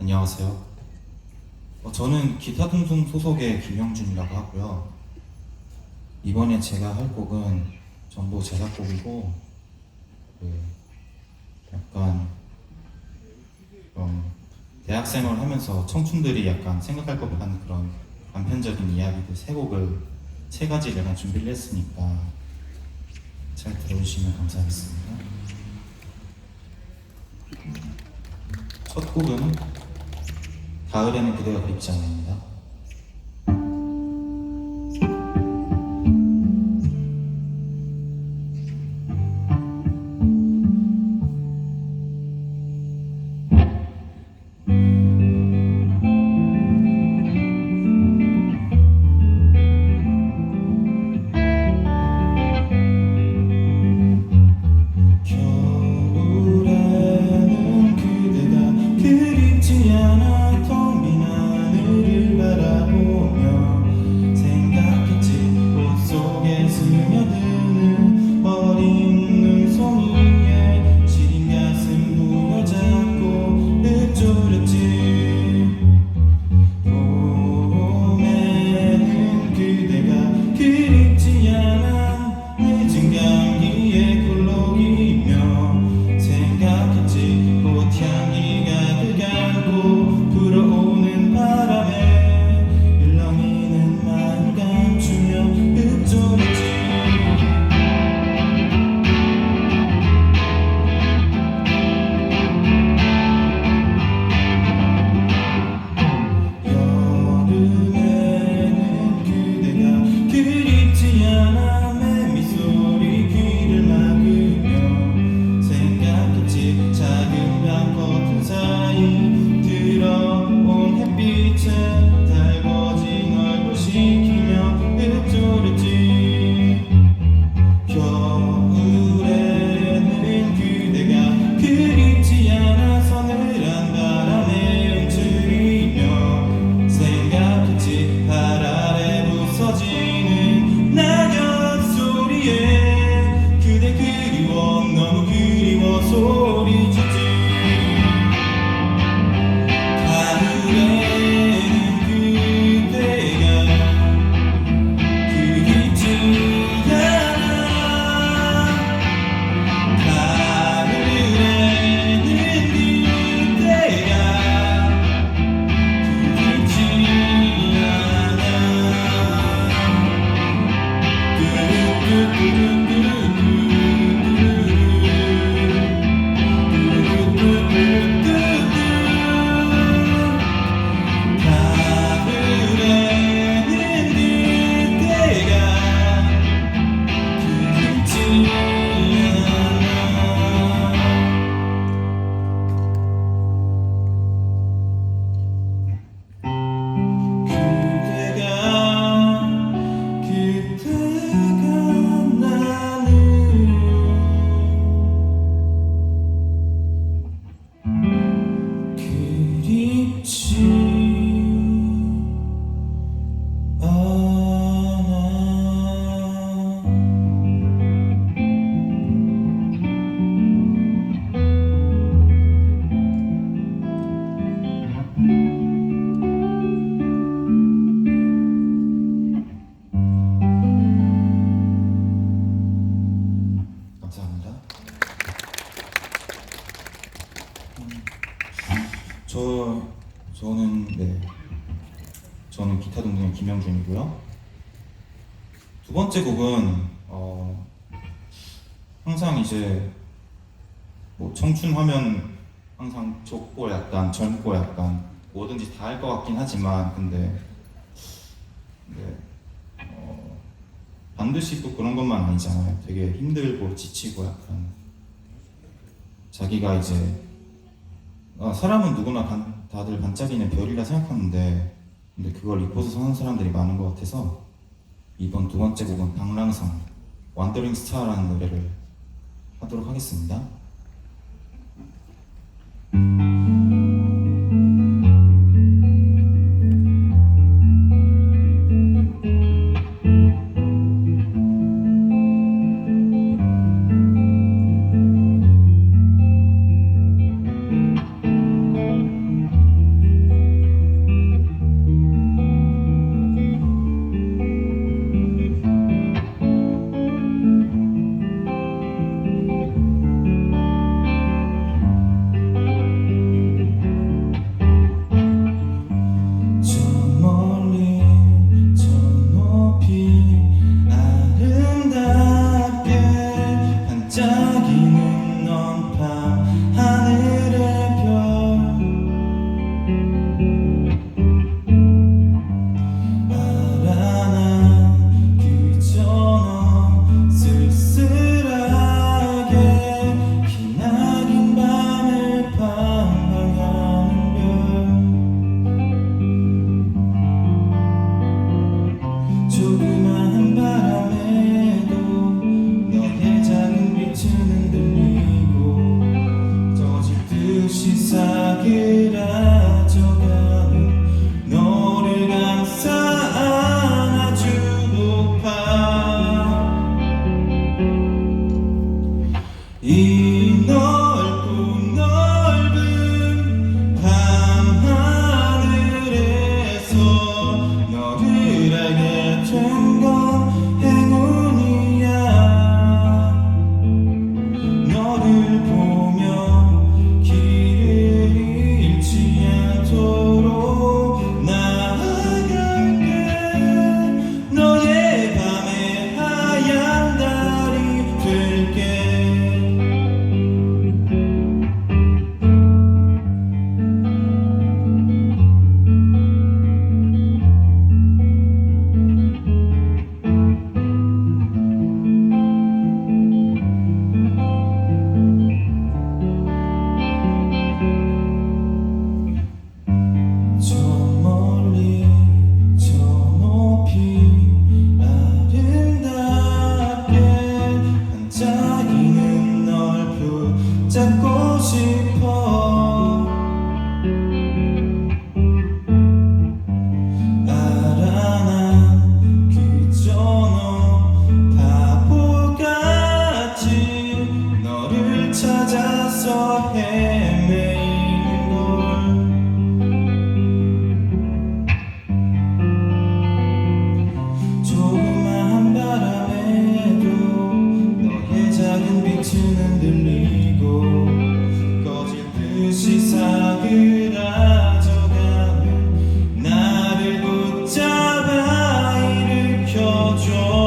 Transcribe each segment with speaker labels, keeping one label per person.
Speaker 1: 안녕하세요. 어, 저는 기타 둥둥 소속의 김영준이라고 하고요. 이번에 제가 할 곡은 전부 제작곡이고, 그 약간 좀 대학생활 하면서 청춘들이 약간 생각할 법한 그런 단편적인 이야기들 세 곡을 세 가지 내가 준비를 했으니까 잘 들어주시면 감사하겠습니다. 첫 곡은 가을에는 그대가 그립지 않습니다. 번째 곡은 어, 항상 이제 뭐 청춘하면 항상 좋고 약간 젊고 약간 뭐든지 다 할 것 같긴 하지만 근데 네, 어, 반드시 또 그런 것만 아니잖아요. 되게 힘들고 지치고 약간 자기가 이제 아, 사람은 누구나 반- 다들 반짝이는 별이라 생각하는데 근데 그걸 잊고서 사는 사람들이 많은 것 같아서 이번 두 번째 곡은 방랑성 완더링 스타라는 노래를 하도록 하겠습니다. 찾아서 헤매이는 걸. 조그마한 바람에도 너의 작은 빛은 흔들리고 꺼질 듯이 사그라져가는 나를 붙잡아 일으켜줘.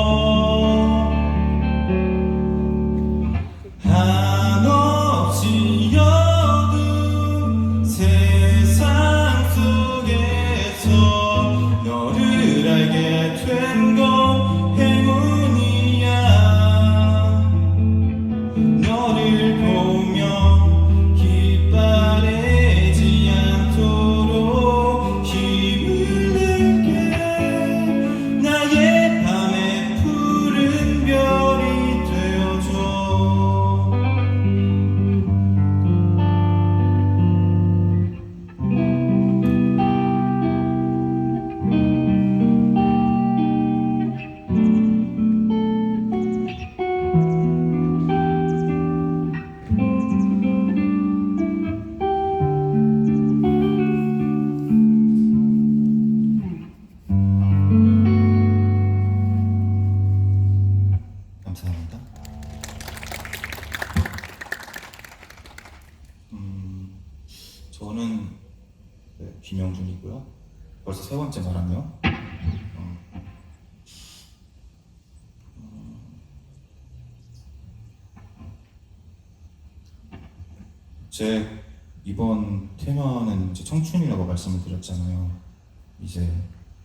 Speaker 1: 제 이번 테마는 이제 청춘이라고 말씀을 드렸잖아요. 이제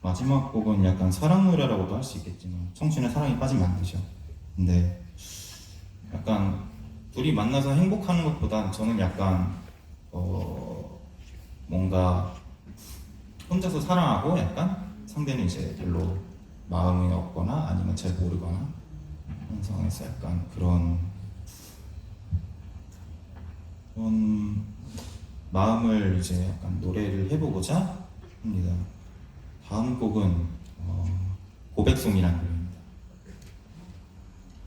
Speaker 1: 마지막 곡은 약간 사랑 노래라고도 할 수 있겠지만 청춘에 사랑이 빠지면 안 되죠. 근데 약간 둘이 만나서 행복하는 것보단 저는 약간 어 뭔가 혼자서 사랑하고 약간 상대는 이제 별로 마음이 없거나 아니면 잘 모르거나 그런 상황에서 약간 그런 그런 마음을 이제 약간 노래를 해보고자 합니다. 다음 곡은 어, 고백송이라는 노래입니다.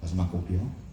Speaker 1: 마지막 곡이요.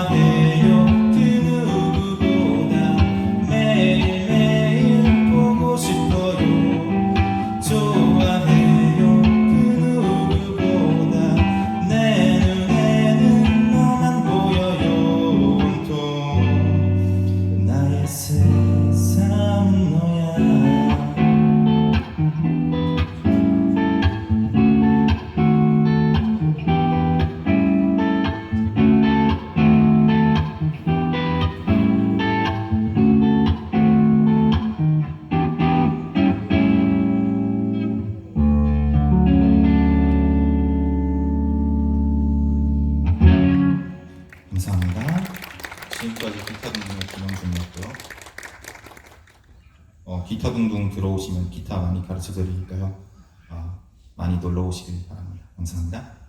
Speaker 1: Ave 어, 기타 등등 들어오시면 기타 많이 가르쳐 드리니까요. 어, 많이 놀러 오시길 바랍니다. 감사합니다.